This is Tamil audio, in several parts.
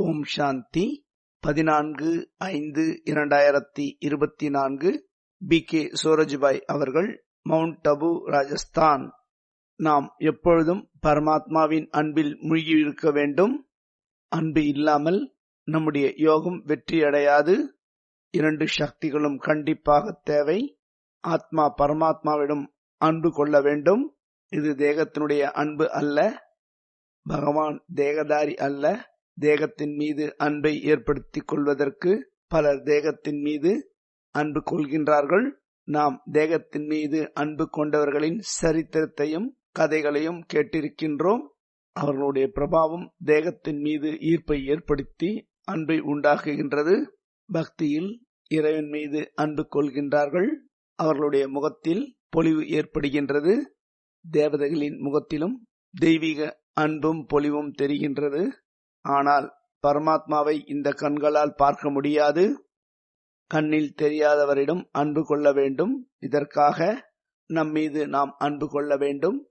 ஓம் சாந்தி. பதினான்கு ஐந்து இரண்டாயிரத்தி இருபத்தி நான்கு பி. கே. சூரஜ்பாய் அவர்கள் மவுண்ட் அபு ராஜஸ்தான். நாம் எப்பொழுதும் பரமாத்மாவின் அன்பில் மூழ்கியிருக்க வேண்டும். அன்பு இல்லாமல் நம்முடைய யோகம் வெற்றியடையாது. இரண்டு சக்திகளும் கண்டிப்பாக தேவை. ஆத்மா பரமாத்மாவிடம் அன்பு கொள்ள வேண்டும். இது தேகத்தினுடைய அன்பு அல்ல. பகவான் தேகதாரி அல்ல. தேகத்தின் மீது அன்பை ஏற்படுத்திக் கொள்வதற்கு பலர் தேகத்தின் மீது அன்பு கொள்கின்றார்கள். நாம் தேகத்தின் மீது அன்பு கொண்டவர்களின் சரித்திரத்தையும் கதைகளையும் கேட்டிருக்கின்றோம். அவர்களுடைய பிரபாவம் தேகத்தின் மீது ஈர்ப்பை ஏற்படுத்தி அன்பை உண்டாக்குகின்றது. பக்தியில் இறைவன் மீது அன்பு கொள்கின்றார்கள். அவர்களுடைய முகத்தில் பொலிவு ஏற்படுகின்றது. தேவதைகளின் முகத்திலும் தெய்வீக அன்பும் பொலிவும் தெரிகின்றது. ஆனால் பரமாத்மாவை இந்த கண்களால் பார்க்க முடியாது. கண்ணில் தெரியாதவரிடம் அன்பு கொள்ள வேண்டும். இதற்காக நம் மீது நாம் அன்பு கொள்ள வேண்டும்.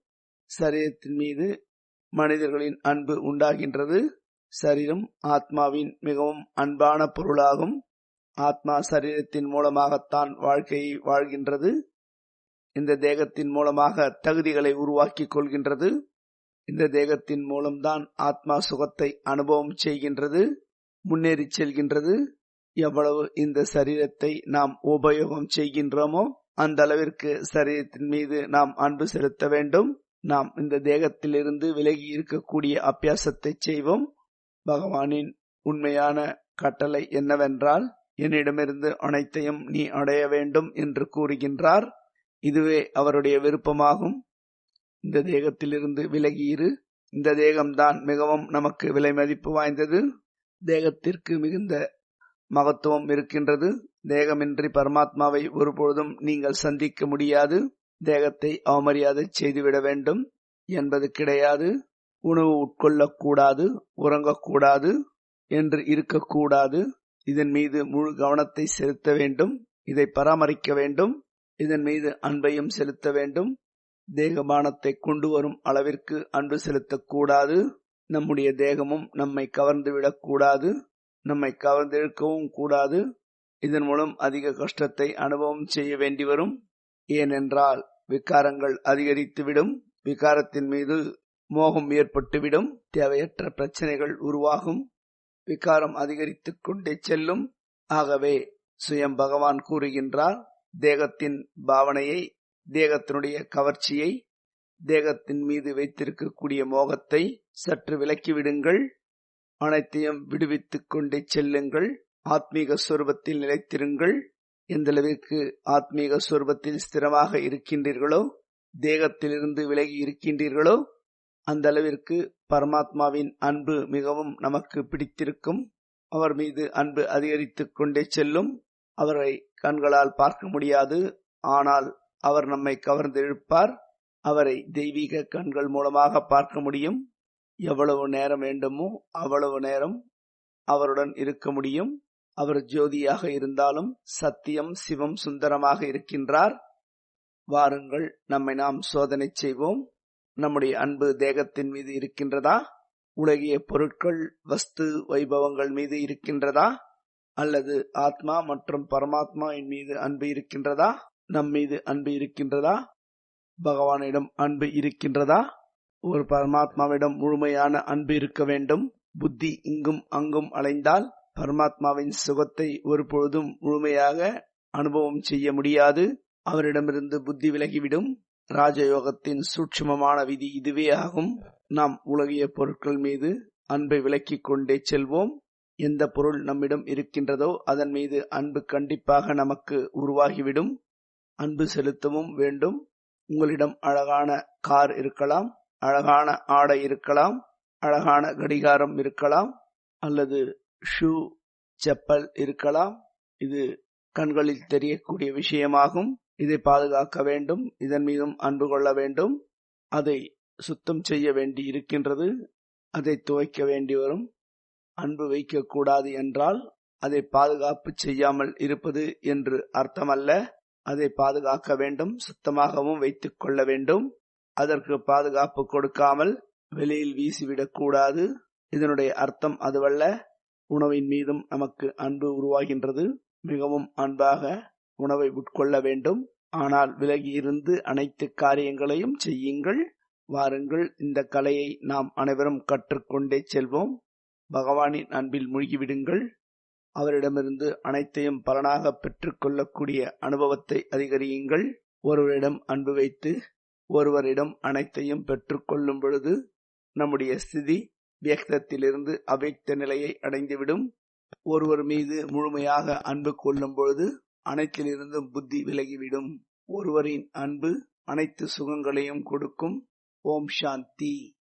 சரீரத்தின் மீது மனிதர்களின் அன்பு உண்டாகின்றது. சரீரம் ஆத்மாவின் மிகவும் அன்பான பொருளாகும். ஆத்மா சரீரத்தின் மூலமாகத்தான் வாழ்க்கையை வாழ்கின்றது. இந்த தேகத்தின் மூலமாக தகுதிகளை உருவாக்கிக் கொள்கின்றது. இந்த தேகத்தின் மூலம்தான் ஆத்மா சுகத்தை அனுபவம் செய்கின்றது முன்னேறி செல்கின்றது. எவ்வளவு இந்த சரீரத்தை நாம் உபயோகம் செய்கின்றோமோ அந்த அளவிற்கு சரீரத்தின் மீது நாம் அன்பு செலுத்த வேண்டும். நாம் இந்த தேகத்திலிருந்து விலகி இருக்கக்கூடிய அபியாசத்தை செய்வோம். பகவானின் உண்மையான கட்டளை என்னவென்றால் என்னிடமிருந்து அனைத்தையும் நீ அடைய வேண்டும் என்று கூறுகின்றார். இதுவே அவருடைய விருப்பமாகும். இந்த தேகத்திலிருந்து விலகியிரு இந்த தேகம்தான் மிகவும் நமக்கு விலை மதிப்பு வாய்ந்தது. தேகத்திற்கு மிகுந்த மகத்துவம் இருக்கின்றது. தேகமின்றி பரமாத்மாவை ஒருபொழுதும் நீங்கள் சந்திக்க முடியாது. தேகத்தை அவமரியாதை செய்துவிட வேண்டும் என்பது கிடையாது. உணவு உட்கொள்ளக்கூடாது உறங்கக்கூடாது என்று இருக்கக்கூடாது. இதன் மீது முழு கவனத்தை செலுத்த வேண்டும். இதை பராமரிக்க வேண்டும். இதன் மீது அன்பையும் செலுத்த வேண்டும். தேகபானத்தை கொண்டு வரும் அளவிற்கு அன்பு செலுத்தக்கூடாது. நம்முடைய தேகமும் நம்மை கவர்ந்து விடக்கூடாது நம்மை கவர்ந்திழுக்கவும் கூடாது. இதன் மூலம் அதிக கஷ்டத்தை அனுபவம் செய்ய வேண்டி வரும். ஏனென்றால் விகாரங்கள் அதிகரித்துவிடும். விகாரத்தின் மீது மோகம் ஏற்பட்டுவிடும். தேவையற்ற பிரச்சனைகள் உருவாகும். விகாரம் அதிகரித்து கொண்டே செல்லும். ஆகவே சுயம் பகவான் கூறுகின்றார் தேகத்தின் பாவனையை தேகத்தினுடைய கவர்ச்சியை தேகத்தின் மீது வைத்திருக்கக்கூடிய மோகத்தை சற்று விலக்கிவிடுங்கள். அனைத்தையும் விடுவித்துக் கொண்டே செல்லுங்கள். ஆத்மீக சுரூபத்தில் நிலைத்திருங்கள். எந்தளவிற்கு ஆத்மீக சுரூபத்தில் ஸ்திரமாக இருக்கின்றீர்களோ தேகத்திலிருந்து விலகி இருக்கின்றீர்களோ அந்த அளவிற்கு பரமாத்மாவின் அன்பு மிகவும் நமக்கு பிடித்திருக்கும். அவர் மீது அன்பு அதிகரித்துக் கொண்டே செல்லும். அவரை கண்களால் பார்க்க முடியாது. ஆனால் அவர் நம்மை கவர்ந்து இழுப்பார் அவரை தெய்வீக கண்கள் மூலமாக பார்க்க முடியும். எவ்வளவு நேரம் வேண்டுமோ அவ்வளவு நேரம் அவருடன் இருக்க முடியும். அவர் ஜோதியாக இருந்தாலும் சத்தியம் சிவம் சுந்தரமாக இருக்கின்றார். வாருங்கள் நம்மை நாம் சோதனை செய்வோம். நம்முடைய அன்பு தேகத்தின் மீது இருக்கின்றதா? உலகிய பொருட்கள் வஸ்து வைபவங்கள் மீது இருக்கின்றதா? அல்லது ஆத்மா மற்றும் பரமாத்மாவின் மீது அன்பு இருக்கின்றதா? நம் மீது அன்பு இருக்கின்றதா? பகவானிடம் அன்பு இருக்கின்றதா? ஒரு பரமாத்மாவிடம் முழுமையான அன்பு இருக்க வேண்டும். புத்தி இங்கும் அங்கும் அலைந்தால் பரமாத்மாவின் சுகத்தை ஒரு பொழுதும் முழுமையாக அனுபவம் செய்ய முடியாது. அவரிடமிருந்து புத்தி விலகிவிடும். ராஜயோகத்தின் சூட்சுமமான விதி இதுவே ஆகும். நாம் உலகிய பொருட்கள் மீது அன்பை விலக்கிக் கொண்டே செல்வோம். எந்த பொருள் நம்மிடம் இருக்கின்றதோ அதன் மீது அன்பு கண்டிப்பாக நமக்கு உருவாகிவிடும். அன்பு செலுத்தவும் வேண்டும். உங்களிடம் அழகான கார் இருக்கலாம் அழகான ஆடை இருக்கலாம் அழகான கடிகாரம் இருக்கலாம் அல்லது ஷூ செப்பல் இருக்கலாம். இது கண்களில் தெரியக்கூடிய விஷயமாகும். இதை பாதுகாக்க வேண்டும். இதன் மீதும் அன்பு கொள்ள வேண்டும். அதை சுத்தம் செய்ய வேண்டி இருக்கின்றது. அதை துவைக்க வேண்டி வரும். அன்பு வைக்கக்கூடாது என்றால் அதை பாதுகாப்பு செய்யாமல் இருப்பது என்று அர்த்தமல்ல. அதை பாதுகாக்க வேண்டும் சுத்தமாகவும் வைத்துக் கொள்ள வேண்டும். அதற்கு பாதுகாப்பு கொடுக்காமல் வெளியில் வீசிவிடக் கூடாது. இதனுடைய அர்த்தம் அதுவல்ல. உணவின் மீதும் நமக்கு அன்பு உருவாகின்றது. மிகவும் அன்பாக உணவை உட்கொள்ள வேண்டும். ஆனால் விலகி இருந்து அனைத்து காரியங்களையும் செய்யுங்கள். வாருங்கள் இந்த கலையை நாம் அனைவரும் கற்றுக்கொண்டே செல்வோம். பகவானின் அன்பில் மூழ்கிவிடுங்கள். அவரிடமிருந்து அனைத்தையும் பலனாக பெற்றுக்கொள்ளக்கூடிய அனுபவத்தை அதிகரியுங்கள். ஒருவரிடம் அன்பு வைத்து ஒருவரிடம் அனைத்தையும் பெற்றுக்கொள்ளும் பொழுது நம்முடைய ஸ்திதி வியக்தத்திலிருந்து அவ்யக்த நிலையை அடைந்துவிடும். ஒருவர் மீது முழுமையாக அன்பு கொள்ளும் பொழுது அனைத்திலிருந்தும் புத்தி விலகிவிடும். ஒருவரின் அன்பு அனைத்து சுகங்களையும் கொடுக்கும். ஓம் சாந்தி.